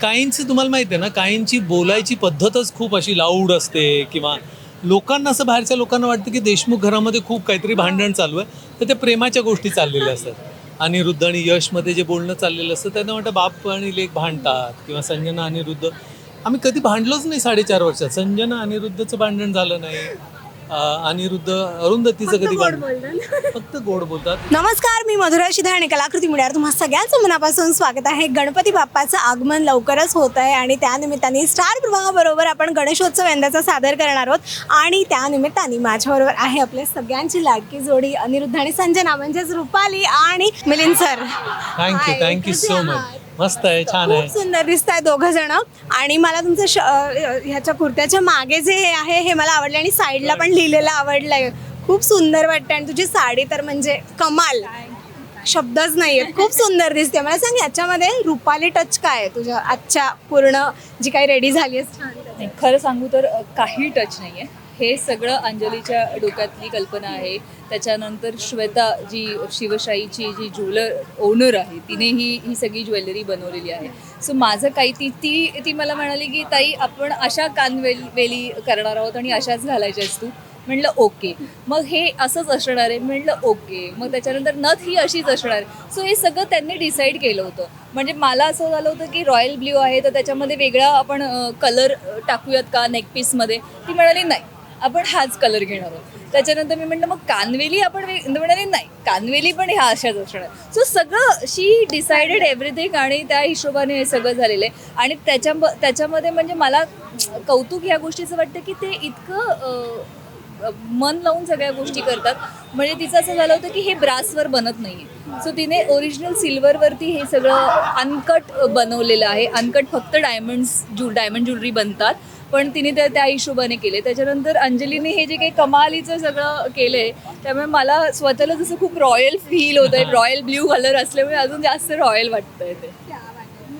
काहींची तुम्हाला माहिती आहे ना काहींची बोलायची पद्धतच खूप अशी लाऊड असते किंवा लोकांना असं बाहेरच्या लोकांना वाटतं की देशमुख घरामध्ये खूप काहीतरी भांडण चालू आहे तर ते प्रेमाच्या गोष्टी चाललेल्या असतात. अनिरुद्ध आणि यशमध्ये जे बोलणं चाललेलं असतं त्यांना वाटतं बाप आणि लेख भांडतात किंवा संजना अनिरुद्ध आम्ही कधी भांडलोच नाही साडेचार वर्षात. संजना अनिरुद्धचं भांडण झालं नाही. अनिरुद्ध अरुंधतीचं कधी फक्त गोड बोलतात. नमस्कार मी मधुरा शिधा आणि कलाकृती मिळणार तुम्हा सगळ्यांचं मनापासून स्वागत आहे. गणपती बाप्पाचं आगमन लवकरच होत आहे आणि त्यानिमित्ताने स्टार प्रवाहाबरोबर आपण गणेशोत्सव यंदाचा सादर करणार आहोत. आणि त्यानिमित्ताने माझ्याबरोबर आहे आपल्या सगळ्यांची लाडकी जोडी अनिरुद्ध आणि संजना म्हणजेच रुपाली आणि Milind sir. Thank you thank you so? Much मस्त आहे छान आहे. खूप सुंदर दिसत आहे दोघं जण आणि मला तुमचं श- अ, ह्याच्या कुर्त्याच्या मागे जे हे आहे हे मला आवडलं आणि साईडला पण लिहिलेलं आवडलंय. खूप सुंदर वाटतं आणि तुझी साडी तर म्हणजे कमाल. शब्दच नाहीये. खूप सुंदर दिसते मला सांग याच्यामध्ये रुपाली टच काय आहे? तुझ्या आजच्या पूर्ण जी काही रेडी झाली नाही खरं सांगू तर अ, काही टच नाही आहे हे सगळं अंजलीच्या डोक्यातली कल्पना आहे. त्याच्यानंतर श्वेता जी शिवशाहीची जी ज्वेलर ओनर आहे तिने ही ही सगळी ज्वेलरी बनवलेली आहे. सो माझं काही ती ती ती मला म्हणाली की ताई आपण अशा कानवेल वेली करणार आहोत आणि अशाच घालायच्यास तू. म्हणलं ओके. मग हे असंच असणार आहे. म्हणलं ओके. मग त्याच्यानंतर नथ ही अशीच असणार. आहे सो हे सगळं त्यांनी डिसाईड केलं होतं. म्हणजे मला असं झालं होतं की रॉयल ब्ल्यू आहे तर त्याच्यामध्ये वेगळा आपण कलर टाकूयात का नेकपीसमध्ये ती म्हणाली नाही. आपण हाच कलर घेणार आहोत. त्याच्यानंतर मी म्हटलं मग कानवेली आपण म्हणाले नाही कानवेली पण ह्या अशाच असणार सो सगळं शी डिसाइडेड एव्हरीथिंग आणि त्या हिशोबाने हे सगळं झालेलं आहे. आणि त्याच्या त्याच्यामध्ये म्हणजे मला कौतुक ह्या गोष्टीचं वाटतं की ते इतकं मन लावून सगळ्या गोष्टी करतात. म्हणजे तिचं असं झालं होतं की हे ब्रासवर बनत नाही आहे सो तिने ओरिजिनल सिल्वरवरती हे सगळं अनकट बनवलेलं आहे. अनकट फक्त डायमंड्स ज्यु डायमंड ज्वेलरी बनतात. पण तिने त्या त्या हिशोबाने केले. त्याच्यानंतर अंजलीने हे जे काही कमालीचं सगळं केलं आहे त्यामुळे मला स्वतःला जसं खूप रॉयल फील होतं आहे रॉयल ब्ल्यू कलर असल्यामुळे अजून जास्त रॉयल वाटतंय ते.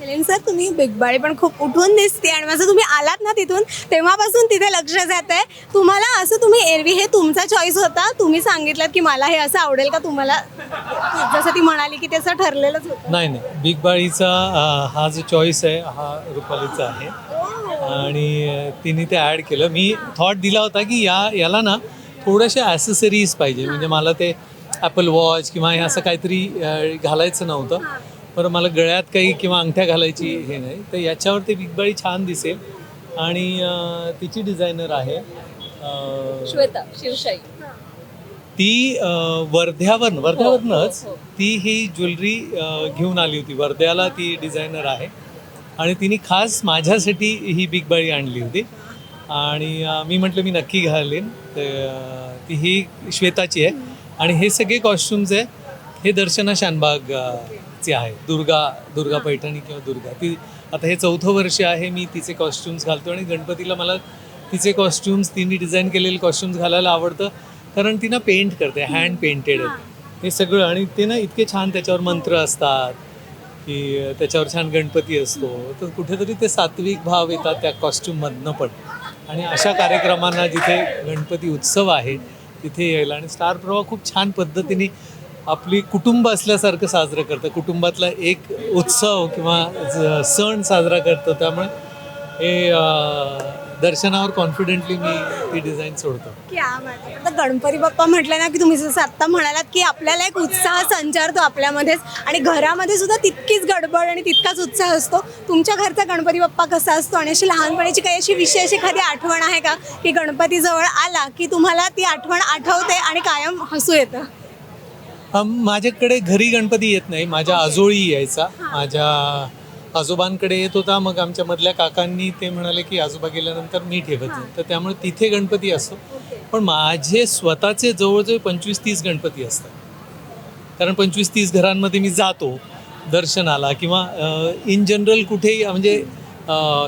मिलिंद सर तुम्ही बिग बाळी पण खूप उठून दिसते आणि माझं तुम्ही आलात ना तिथून तेव्हापासून तिथे लक्ष जात आहे तुम्हाला असं तुम्ही एरवी हे तुमचा चॉईस होता. तुम्ही सांगितलं की मला हे असं आवडेल का? तुम्हाला जसं ती म्हणाली की त्याचं ठरलेलंच होतं. नाही नाही. बिग बाळीचा हा जो चॉईस आहे हा रुपालीचा आहे. आणि तिने ते ॲड केलं. मी थॉट दिला होता की या याला ना थोड्याशा ॲसेसरीज पाहिजे. म्हणजे मला ते ॲपल वॉच किंवा हे असं काहीतरी घालायचं नव्हतं. पण मला गळ्यात काही किंवा अंगठ्या घालायची हे नाही. तर याच्यावर ते बिग बाळी छान दिसेल. आणि तिची डिझायनर आहे श्वेता शिवशाही ती वर्ध्यावर वर्ध्यावरनंच हो, हो. ती ही ज्वेलरी घेऊन आली होती. वर्ध्याला ती डिझायनर आहे. आणि तिने खास माझ्यासाठी ही बिग बाळी आणली होती. आणि मी म्हटलं मी नक्की घालेन. तर ती ही श्वेताची आहे. आणि हे सगळे कॉस्ट्युम्स आहे. हे दर्शना शानबाग अं, चे आहे. दुर्गा दुर्गा पैठणी किंवा दुर्गा. ती आता हे चौथं वर्ष आहे. मी तिचे कॉस्ट्युम्स घालतो आणि गणपतीला मला तिचे कॉस्ट्युम्स तिने डिझाईन केलेले कॉस्ट्युम्स घालायला आवडतं. कारण ती ना पेंट करते हँड पेंटेड हे सगळं. आणि ते ना इतके छान त्याच्यावर मंत्र असतात. की त्याच्यावर छान गणपती असतो. तर कुठेतरी ते सात्विक भाव येतात त्या कॉस्ट्युममधनं पण. आणि अशा कार्यक्रमांना जिथे गणपती उत्सव आहे तिथे यायला. आणि स्टार प्रवाह खूप छान पद्धतीने आपली कुटुंब असल्यासारखं साजरं करतं. कुटुंबातला एक उत्सव किंवा ज- सण साजरा करतं. त्यामुळे हे दर्शनावर कॉन्फिडेंटली मी ती डिझाईन सोडतो. आता गणपती बाप्पा म्हटलं ना की तुम्ही जसं आत्ता म्हणालात की आपल्याला एक उत्साह संचारतो आपल्यामध्येच आणि घरामध्ये सुद्धा तितकीच गडबड आणि तितकाच उत्साह असतो. तुमच्या घरचा गणपती बाप्पा कसा असतो? आणि अशी लहानपणीची काही अशी विशेष एखादी आठवण आहे का? की गणपती जवळ आला की तुम्हाला ती आठवण आठवते आणि कायम हसू येतं? माझ्याकडे घरी गणपती येत नाही. माझ्या आजोळी यायचा. माझ्या आजोबांकडे येत होता मग आमच्या मधल्या काकांनी ते म्हणाले की आजोबा गेल्यानंतर मी ठेवत जाईन तर त्यामुळे तिथे गणपती असतो. पण माझे स्वतःचे जवळजवळ पंचवीस तीस गणपती असतात. कारण पंचवीस तीस घरांमध्ये मी जातो दर्शनाला किंवा इन जनरल कुठेही म्हणजे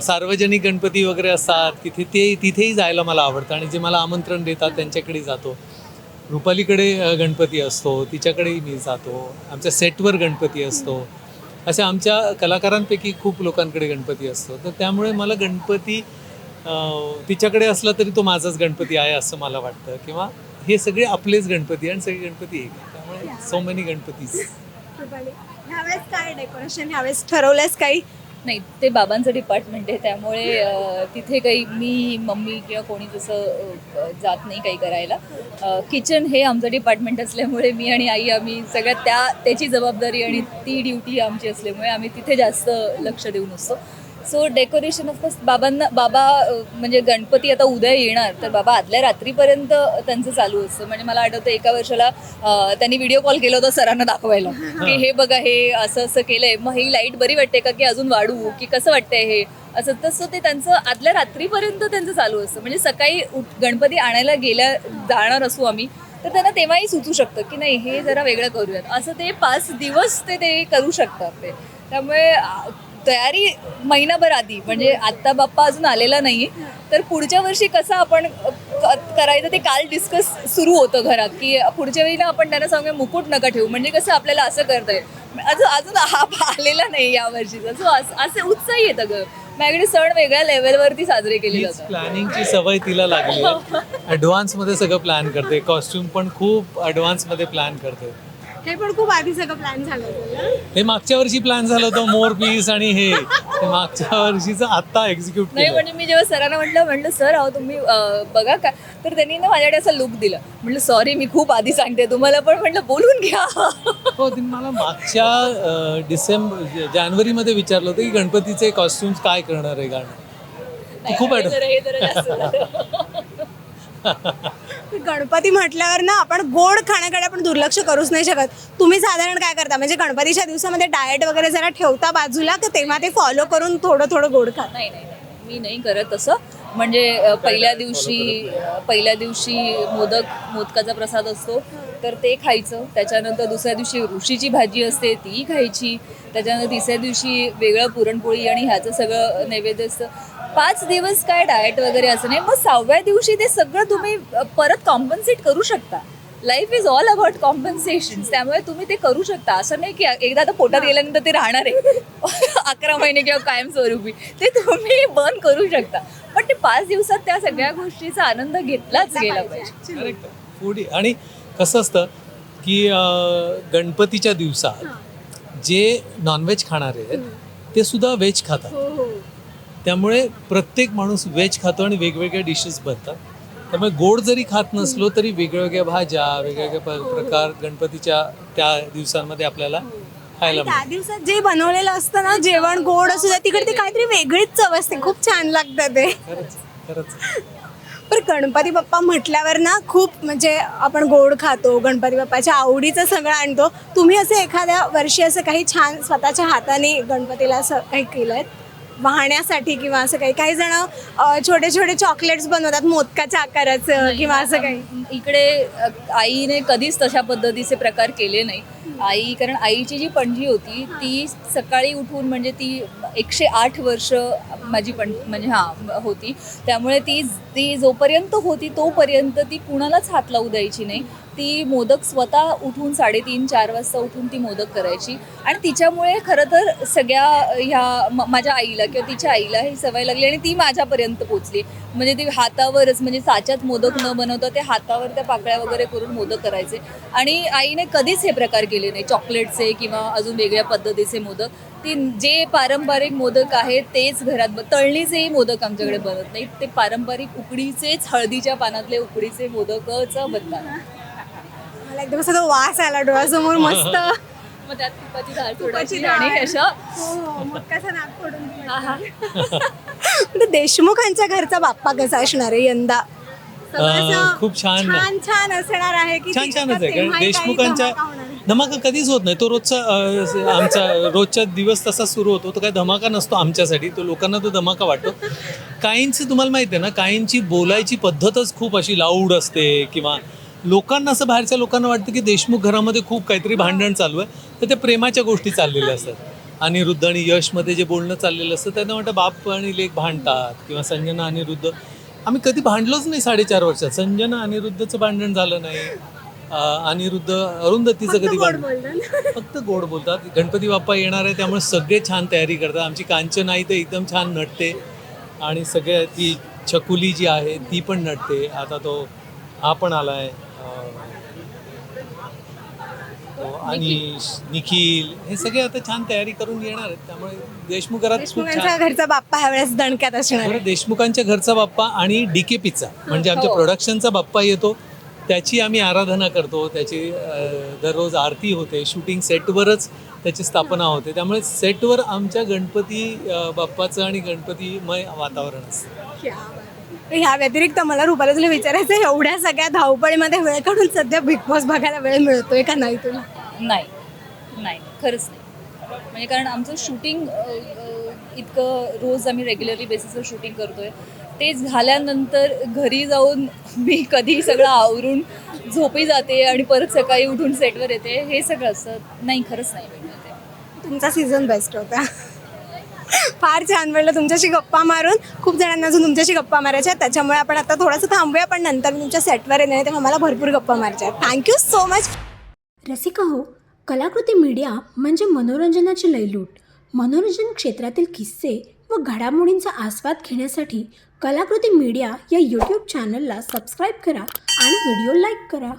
सार्वजनिक गणपती वगैरे असतात तिथे ते तिथेही जायला मला आवडतं आणि जे मला आमंत्रण देतात त्यांच्याकडे जातो. रुपालीकडे गणपती असतो तिच्याकडेही मी जातो. आमच्या सेटवर गणपती असतो. अशा आमच्या कलाकारांपैकी खूप लोकांकडे गणपती असतो. तर त्यामुळे मला गणपती तिच्याकडे असला तरी तो माझाच गणपती आहे असं मला वाटतं. किंवा हे सगळे आपलेच गणपती आणि सगळे गणपती एक आहे. त्यामुळे सो मेनी गणपतीज ह्यावेळेस काय डेकोरेशन ह्यावेळेस ठरवलंयस काही? नाही ते बाबांचं डिपार्टमेंट आहे त्यामुळे तिथे काही मी मम्मी किंवा कोणी तसं जात नाही काही करायला. किचन हे आमचं डिपार्टमेंट असल्यामुळे मी आणि आई आम्ही सगळ्यात त्या त्याची जबाबदारी आणि ती ड्युटी आमची असल्यामुळे आम्ही तिथे जास्त लक्ष देऊन असतो. सो डेकोरेशन ऑफकोर्स बाबांना बाबा म्हणजे गणपती आता उद्या येणार तर बाबा आदल्या रात्रीपर्यंत त्यांचं चालू असतं. म्हणजे मला आठवतं एका वर्षाला त्यांनी व्हिडिओ कॉल केला होता सरांना दाखवायला की हे बघा हे असं असं केलंय. मग ही लाइट बरी वाटते का की अजून वाढू? की कसं वाटतंय हे? असं तसं ते त्यांचं आदल्या रात्रीपर्यंत त्यांचं चालू असतं. म्हणजे सकाळी उठ गणपती आणायला गेल्या जाणार असू आम्ही तर त्यांना तेव्हाही सुचू शकतं की नाही हे जरा वेगळं करूयात. असं ते पाच दिवस ते ते करू शकतात ते. त्यामुळे तयारी महिनाभर आधी म्हणजे आत्ता बाप्पा अजून आलेला नाही तर पुढच्या वर्षी कसं आपण करायचं ते काल डिस्कस सुरू होतं घरात की पुढच्या वेळी ना आपण त्यांना सांगूया मुकुट नका ठेवू. म्हणजे कसं आपल्याला असं करता येईल. अजून अजून हा आलेला नाही या वर्षीचा सो असे उत्साही येतं ग. माझ्याकडे सण वेगळ्या लेवलवरती साजरे केले जातात. प्लॅनिंगची सवय तिला लागली ॲडव्हान्समध्ये सगळं प्लॅन करते. कॉस्ट्युम पण खूप ॲडव्हान्समध्ये प्लॅन करते. हे पण खूप आधी सगळं प्लॅन झालं होतं ना? हे मागच्या वर्षी प्लॅन झालं होतं मोर पीस आणि हे. ते मागच्या वर्षीचं आता एक्झिक्यूट नाही केलं म्हणजे मी जेव्हा सरांना म्हटलं म्हटलं सर अहो तुम्ही अं, बघा का. तर त्यांनी ना माझ्याकडे असा लुक दिला. म्हटलं सॉरी मी खूप आधी सांगते तुम्हाला पण म्हटलं बोलून घ्या. हो तिने मला मागच्या अं, डिसेंबर जानेवारीमध्ये विचारलं होतं की गणपतीचे कॉस्ट्युम्स काय करणार आहे गाणं. ती खूप हे ॲड जरा- हे जरा जास्त झालं. गणपती म्हटल्यावर ना आपण गोड खाण्याकडे आपण दुर्लक्ष करूच नाही शकत. तुम्ही साधारण काय करता? म्हणजे गणपतीच्या दिवसामध्ये डाएट वगैरे जरा ठेवता बाजूला का तेव्हा ते फॉलो करून थोडं थोडं गोड खाता? नाही नाही. मी नाही करत तसं. म्हणजे पहिल्या दिवशी पहिल्या दिवशी मोदक मोदकाचा प्रसाद असतो. तर ते खायचं. त्याच्यानंतर दुसऱ्या दिवशी ऋषीची भाजी असते ती खायची. त्याच्यानंतर तिसऱ्या दिवशी वेगळं पुरणपोळी आणि ह्याचं सगळं नैवेद्य असतं. पाच दिवस काय डाएट वगैरे असं नाही मग सहाव्या दिवशी ते सगळं तुम्ही परत कॉम्पन्सेट करू शकता. Life is all about compensation त्यामुळे तुम्ही ते करू शकता. असं नाही की एकदा आता पोटात गेल्यानंतर ते राहणार आहे. अकरा महिने किंवा कायमस्वरूपी. ते तुम्ही बर्न करू शकता. पण ते पाच दिवसात त्या सगळ्या गोष्टीचा आनंद घेतलाच गेला पाहिजे. करेक्ट फूड आणि कसं असतं की गणपतीच्या दिवसात जे नॉनव्हेज खाणारे आहेत ते सुद्धा व्हेज खातात. हो हो. त्यामुळे प्रत्येक माणूस व्हेज खातो आणि वेगवेगळ्या डिशेस बनतात. त्यामुळे गोड जरी खात नसलो तरी वेगवेगळ्या भाज्या वेगवेगळे प- प्रकार गणपतीच्या त्या दिवसांमध्ये आपल्याला खायला त्या दिवसात जे बनवलेलं असतं ना जेवण गोड असू द्या तिकडे ते काहीतरी वेगळीच चव असते. खूप छान लागतं ते. खरंच खरंच. पण गणपती बाप्पा म्हटल्यावर ना खूप म्हणजे आपण गोड खातो गणपती बाप्पाच्या आवडीचं सगळं आणतो. तुम्ही असं एखाद्या वर्षी असं काही छान स्वतःच्या हाताने गणपतीला असं काही केलंय? वाहण्यासाठी किंवा असं काही. काही जण छोटे छोटे चॉकलेट्स बनवतात मोदकाच्या आकाराचं किंवा असं काही. इकडे आईने कधीच तशा पद्धतीचे प्रकार केले नाही. आई कारण आईची जी पणजी होती ती सकाळी उठून म्हणजे ती एकशे आठ वर्ष माझी पण म्हणजे हां होती. त्यामुळे ती ती जोपर्यंत होती तोपर्यंत ती कुणालाच हात लावू द्यायची नाही. ती मोदक स्वतः उठून साडेतीन चार वाजता उठून ती मोदक करायची. आणि तिच्यामुळे खरं तर सगळ्या ह्या म- माझ्या आईला किंवा तिच्या आईला ही सवय लागली आणि ती माझ्यापर्यंत पोचली म्हणजे ती हातावरच म्हणजे साच्यात मोदक न बनवता ते हातावर त्या पाकळ्या वगैरे करून मोदक करायचे. आणि आईने कधीच हे प्रकार केले नाही. चॉकलेटचे किंवा अजून वेगळ्या पद्धतीचे मोदक. ती जे पारंपरिक मोदक आहेत तेच घरात ब- तळणीचेही मोदक आमच्याकडे बनत नाहीत. ते पारंपरिक उकडीचेच हळदीच्या पानातले उकडीचे मोदकच बनतात. मला एकदम असा तो वास आला डोळ्यासमोर मस्त. मग त्यात तुपाची डाळ तुपाची थोडाची डाळ. आणि अशा हो, नाक फोडून. म्हणजे देशमुखांच्या घरचा बाप्पा कसा असणार आहे यंदा? सगळं अं, असं खूप छान छान छान असणार आहे की छान ते- छानच आहे कारण तेव्हाही काही देशमुखांच्या धमाका होणार. आहे. धमाका कधीच होत नाही. तो रोजचा अं, आमचा रोजचा दिवस तसा सुरू होतो. तो काही धमाका नसतो आमच्यासाठी. तो लोकांना तो धमाका वाटतो. काहींचं तुम्हाला माहिती आहे ना काहींची बोलायची पद्धतच खूप अशी लाऊड असते किंवा लोकांना असं बाहेरच्या लोकांना वाटतं की देशमुख घरामध्ये खूप काहीतरी भांडण चालू आहे तर ते प्रेमाच्या गोष्टी चाललेल्या असतात. अनिरुद्ध आणि यशमध्ये जे बोलणं चाललेलं असतं त्यांना वाटतं बाप आणि लेख भांडतात किंवा संजना अनिरुद्ध आम्ही कधी भांडलोच नाही साडेचार वर्षात. संजना अनिरुद्धचं भांडण झालं नाही. अनिरुद्ध अरुंधतीचं कधी भांडण. फक्त गोड बोलतात. गणपती बाप्पा येणार आहे त्यामुळे सगळे छान तयारी करतात. आमची कांचन आई तर एकदम छान नटते. आणि सगळे ती छकुली जी आहे ती पण नटते. आता तो हा पण आला आहे अनिश निखिल. हे सगळे आता छान तयारी करून येणार आहेत. त्यामुळे देशमुख घरात खूप देशमुखांचा छान घरचा बाप्पा ह्यावेळेस दणक्यात असणार आहे. बरं देशमुखांच्या घरचा बाप्पा आणि डी के पीचा म्हणजे आमच्या हो. प्रोडक्शनचा बाप्पा येतो. त्याची आम्ही आराधना करतो. त्याची अं, दररोज आरती होते. शूटिंग सेटवरच त्याची स्थापना होते. त्यामुळे सेटवर आमच्या गणपती अं, बाप्पाचं आणि गणपतीमय वातावरण असतं. ह्या व्यतिरिक्त मला रुपाला तुला विचारायचं आहे, एवढ्या सगळ्या धावपळीमध्ये वेळ काढून सध्या बिग बॉस बघायला वेळ मिळतोय का नाही तुला? नाही. नाही. खरंच नाही. म्हणजे कारण आमचं शूटिंग इतकं रोज आम्ही रेग्युलरली बेसिसवर शूटिंग करतोय. ते झाल्यानंतर घरी जाऊन मी कधी सगळं आवरून झोपी जाते आणि परत सकाळी उठून सेटवर येते. हे सगळं असतं नाही खरंच नाही. मिळते तुमचा सीझन बेस्ट होता. फार छान वाटलं तुमच्याशी गप्पा मारून. खूप जणांना अजून तुमच्याशी गप्पा मारायच्या त्याच्यामुळे आपण आता थोडंसं थांबूया पण नंतर मी तुमच्या सेटवर येणार तेव्हा मला भरपूर गप्पा मारायच्या थँक्यू सो मच रसिका हो कलाकृती मीडिया म्हणजे मनोरंजनाची लयलूट. मनोरंजन क्षेत्रातील किस्से व घडामोडींचा आस्वाद घेण्यासाठी कलाकृती मीडिया या यूट्यूब चॅनलला सबस्क्राईब करा आणि व्हिडिओ लाईक करा.